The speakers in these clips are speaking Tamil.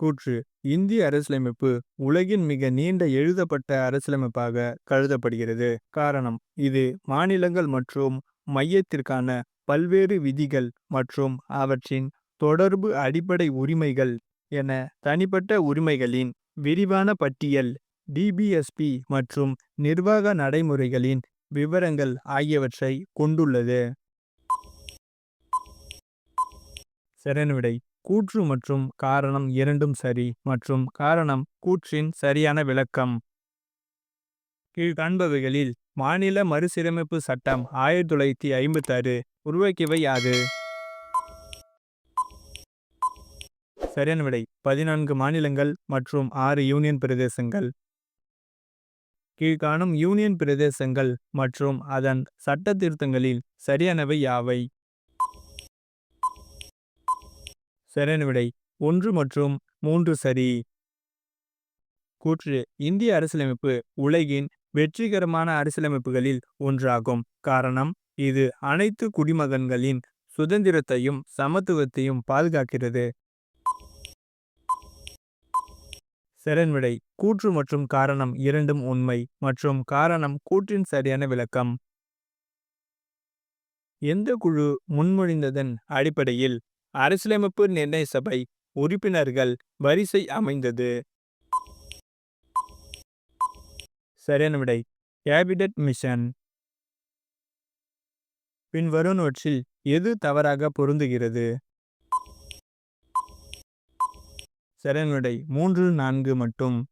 கூற்று இந்திய அரசியலமைப்பு உலகின் மிக நீண்ட எழுதப்பட்ட அரசியலமைப்பாக கருதப்படுகிறது. காரணம் இது மாநிலங்கள் மற்றும் மையத்திற்கான பல்வேறு விதிகள் மற்றும் அவற்றின் தொடர்பு அடிப்படை உரிமைகள் என தனிப்பட்ட உரிமைகளின் விரிவான பட்டியல் டிபிஎஸ்பி மற்றும் நிர்வாக நடைமுறைகளின் விவரங்கள் ஆகியவற்றை கொண்டுள்ளது. சரியான விடை. கூற்று மற்றும் காரணம் இரண்டும் சரி மற்றும் காரணம் கூற்றின் சரியான விளக்கம். கீழ்காண்பவைகளில் மாநில மறுசீரமைப்பு சட்டம் ஆயிரத்தி தொள்ளாயிரத்தி ஐம்பத்தி ஆறு உருவாக்கியவை யாது? சரியான விடை. பதினான்கு மாநிலங்கள் மற்றும் ஆறு யூனியன் பிரதேசங்கள். கீழ்காணும் யூனியன் பிரதேசங்கள் மற்றும் அதன் சட்ட திருத்தங்களில் சரியானவை யாவை? சரியான விடை ஒன்று மற்றும் மூன்று சரி. கூற்று இந்திய அரசியலமைப்பு உலகின் வெற்றிகரமான அரசியலமைப்புகளில் ஒன்றாகும். காரணம் இது அனைத்து குடிமகன்களின் சுதந்திரத்தையும் சமத்துவத்தையும் பாதுகாக்கிறது. செரன்விடை கூற்று மற்றும் காரணம் இரண்டும் உண்மை மற்றும் காரணம் கூற்றின் சரியான விளக்கம். எந்த குழு முன்மொழிந்ததன் அடிப்படையில் அரசியலமைப்பு நிர்ணய சபை உறுப்பினர்கள் வரிசை அமைந்தது. சரியான விடை. Cabinet mission. பின்வருவனவற்றில் எது தவறாக பொருந்துகிறது? சரியான மூன்று நான்கு மட்டும்.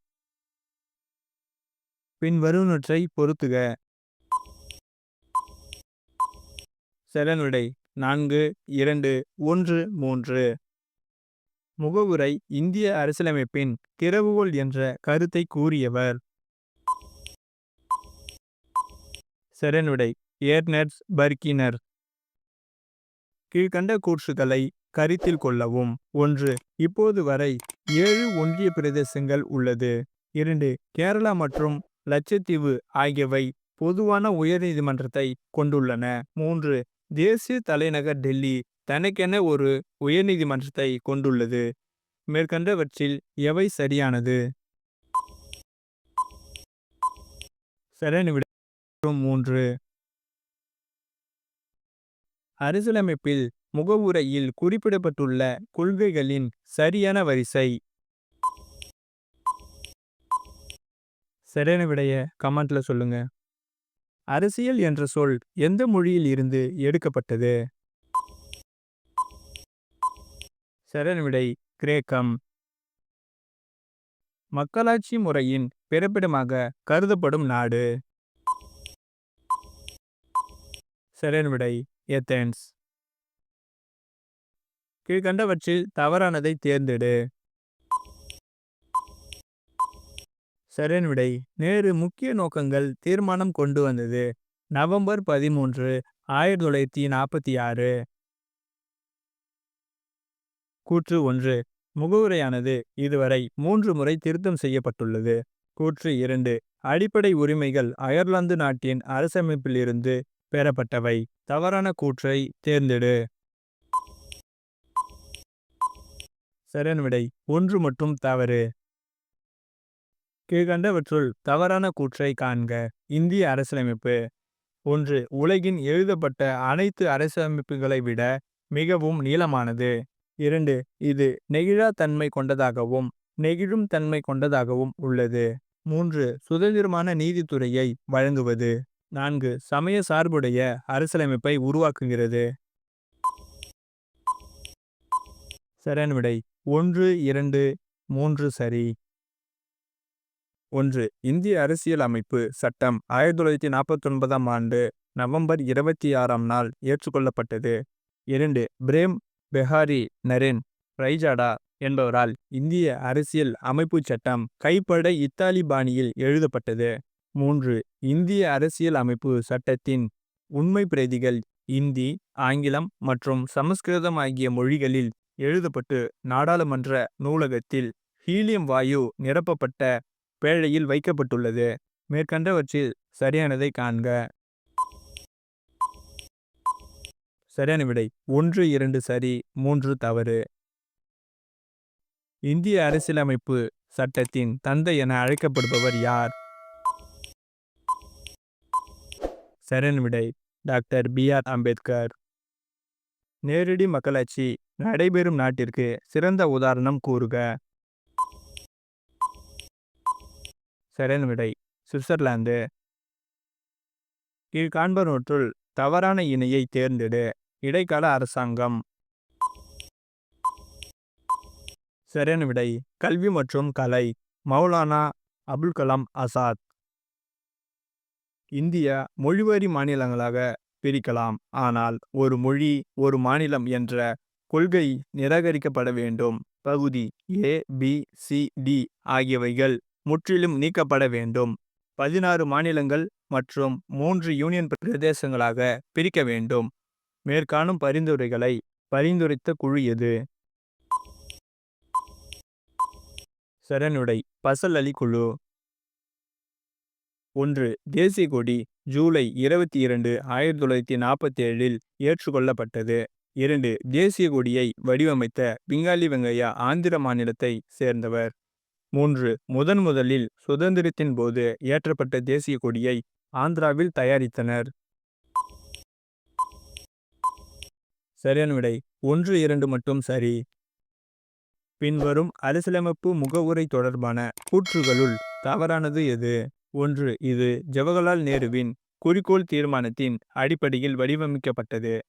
பின்வருவனவற்றை பொருத்துக சரியான நான்கு இரண்டு ஒன்று மூன்று. முகவுரை இந்திய அரசியலமைப்பின் திறவுகோல் என்ற கருத்தை கூறியவர். செரனுடை ஏர்னர்ஸ் பர்கினர். கீழ்கண்ட கூற்றுகளை கருத்தில் கொள்ளவும். ஒன்று இப்போது வரை ஏழு ஒன்றிய பிரதேசங்கள் உள்ளது. இரண்டு கேரளா மற்றும் லட்சத்தீவு ஆகியவை பொதுவான உயர்நீதிமன்றத்தை கொண்டுள்ளன. மூன்று தேசிய தலைநகர் டெல்லி தனக்கென ஒரு உயர்நீதிமன்றத்தை கொண்டுள்ளது. மேற்கண்டவற்றில் எவை சரியானது? சரியான மூன்று. அரசியலமைப்பில் முகவுரையில் குறிப்பிடப்பட்டுள்ள கொள்கைகளின் சரியான வரிசை. சரியான விடைய கமெண்ட்ல சொல்லுங்க. அரசியல் என்ற சொல் எந்த மொழியில் இருந்து எடுக்கப்பட்டது? சரியான விடை கிரேக்கம். மக்களாட்சி முறையின் பிறப்பிடமாக கருதப்படும் நாடு. சரியான ஏத்தேன்ஸ். கீழ்கண்டவற்றில் தவறானதை தேர்ந்தெடு. சரியான விடை. நேரு முக்கிய நோக்கங்கள் தீர்மானம் கொண்டு வந்தது. நவம்பர் பதிமூன்று ஆயிரத்தி தொள்ளாயிரத்தி நாற்பத்தி ஆறு. கூற்று ஒன்று. முகவுரையானது இதுவரை மூன்று முறை திருத்தம் செய்யப்பட்டுள்ளது. கூற்று இரண்டு. அடிப்படை உரிமைகள் அயர்லாந்து நாட்டின் அரசமைப்பிலிருந்து பெறப்பட்டவை. தவறான கூற்றை தேர்ந்தெடு. சரியான விடை. ஒன்று மட்டும் தவறு. கீழ்கண்டவற்றுள் தவறான கூற்றை காண்க. இந்திய அரசியலமைப்பு ஒன்று உலகின் எழுதப்பட்ட அனைத்து அரசியலமைப்புகளை விட மிகவும் நீளமானது. இரண்டு இது நெகிழா தன்மை கொண்டதாகவும் நெகிழும் தன்மை கொண்டதாகவும் உள்ளது. மூன்று சுதந்திரமான நீதித்துறையை வழங்குவது. நான்கு சமய சார்புடைய அரசியலமைப்பை உருவாக்குகிறது. சரியான விடை ஒன்று இரண்டு மூன்று சரி. ஒன்று இந்திய அரசியல் அமைப்பு சட்டம் ஆயிரத்தி தொள்ளாயிரத்தி நாற்பத்தி ஒன்பதாம் ஆண்டு நவம்பர் இருபத்தி ஆறாம் நாள் ஏற்றுக்கொள்ளப்பட்டது. இரண்டு பிரேம் பெஹாரி நரேன் ரைஜாடா என்பவரால் இந்திய அரசியல் அமைப்பு சட்டம் கைப்பட இத்தாலி பாணியில் எழுதப்பட்டது. மூன்று இந்திய அரசியல் அமைப்பு சட்டத்தின் உண்மை பிரதிகள் இந்தி ஆங்கிலம் மற்றும் சமஸ்கிருதம் ஆகிய மொழிகளில் எழுதப்பட்டு நாடாளுமன்ற நூலகத்தில் ஹீலியம் வாயு நிரப்பப்பட்ட பேழையில் வைக்கப்பட்டுள்ளது. மேற்கண்டவற்றில் சரியானதை காண்க. சரியான விடை. ஒன்று இரண்டு சரி மூன்று தவறு. இந்திய அரசியலமைப்பு சட்டத்தின் தந்தை என அழைக்கப்படுபவர் யார்? சரண் விடை. Doctor B. ஆர். அம்பேத்கர். நேரடி மக்களாட்சி நடைபெறும் நாட்டிற்கு சிறந்த உதாரணம் கூறுக. சரண் விடை. சுவிட்சர்லாந்து. கீழ்காண்பனூற்றுள் தவறான இணையை தேர்ந்தெடு. இடைக்கால அரசாங்கம். சரியான விடை. கல்வி மற்றும் கலை. மௌலானா அபுல் கலாம் ஆசாத். இந்தியா மொழிவரி மாநிலங்களாக பிரிக்கலாம். ஆனால் ஒரு மொழி ஒரு மாநிலம் என்ற கொள்கை நிராகரிக்கப்பட வேண்டும். பகுதி ஏ பி சி டி ஆகியவைகள் முற்றிலும் நீக்கப்பட வேண்டும். பதினாறு மாநிலங்கள் மற்றும் மூன்று யூனியன் பிரதேசங்களாக பிரிக்க வேண்டும். மேற்காணும் பரிந்துரைகளை பரிந்துரைத்த குழு எது? சரணுடை பசல் அலி குழு. ஒன்று தேசிய கொடி ஜூலை இருபத்தி இரண்டு ஆயிரத்தி தொள்ளாயிரத்தி நாற்பத்தி ஏழில் ஏற்றுக்கொள்ளப்பட்டது. இரண்டு தேசிய கொடியை வடிவமைத்த பிங்காலி வெங்கையா ஆந்திர மாநிலத்தை சேர்ந்தவர். மூன்று. முதன் முதலில் சுதந்திரத்தின் போது ஏற்றப்பட்ட தேசிய கொடியை ஆந்திராவில் தயாரித்தனர். சரியான விடை. ஒன்று இரண்டு மட்டும் சரி. பின்வரும் அரசியலமைப்பு முகவுரை தொடர்பான கூற்றுகளுள் தவறானது எது? ஒன்று இது ஜவஹர்லால் நேருவின் குறிக்கோள் தீர்மானத்தின் அடிப்படையில் வடிவமைக்கப்பட்டது.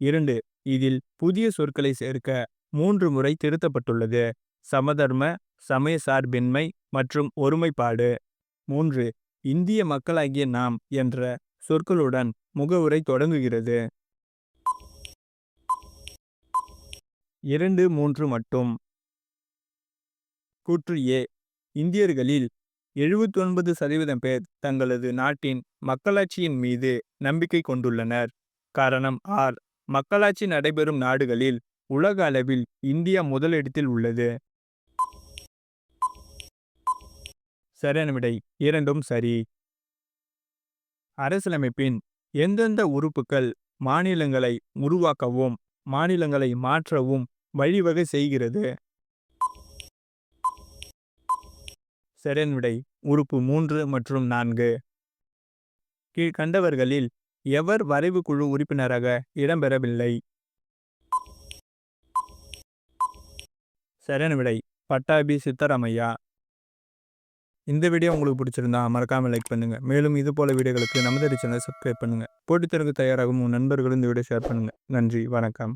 இரண்டு இதில் புதிய சொற்களை சேர்க்க மூன்று முறை திருத்தப்பட்டுள்ளது. சமதர்ம சமய சார்பின்மை மற்றும் ஒருமைப்பாடு. மூன்று இந்திய மக்களாகிய நாம் என்ற சொற்களுடன் முகவுரை தொடங்குகிறது. இரண்டு மூன்று மட்டும். கூற்று ஏ இந்தியர்களில் எழுபத்தொன்பது சதவீதம் பேர் தங்களது நாட்டின் மக்களாட்சியின் மீது நம்பிக்கை கொண்டுள்ளனர். காரணம் ஆர் மக்களாட்சி நடைபெறும் நாடுகளில் உலக அளவில் இந்தியா முதலிடத்தில் உள்ளது. சரியான விடை. இரண்டும் சரி. அரசியலமைப்பின் எந்தெந்த உறுப்புகள் மாநிலங்களை உருவாக்கவும் மாநிலங்களை மாற்றவும் வழிவகை செய்கிறது? சரியான விடை. உறுப்பு மூன்று மற்றும் நான்கு. கீழ்கண்டவர்களில் எவர் வரைவு குழு உறுப்பினராக இடம்பெறவில்லை? சரியான விடை. பட்டாபி சித்தராமையா. இந்த வீடியோ உங்களுக்கு பிடிச்சிருந்தா மறக்காமல் லைக் பண்ணுங்கள் மேலும் இது போல வீடியோகளுக்கு நமது சேனலை சப்ஸ்கிரைப் பண்ணுங்கள் போட்டித் தேர்வுக்கு தயாராகும் உன் நண்பர்களும் இந்த வீடியோ ஷேர் பண்ணுங்கள் நன்றி. வணக்கம்.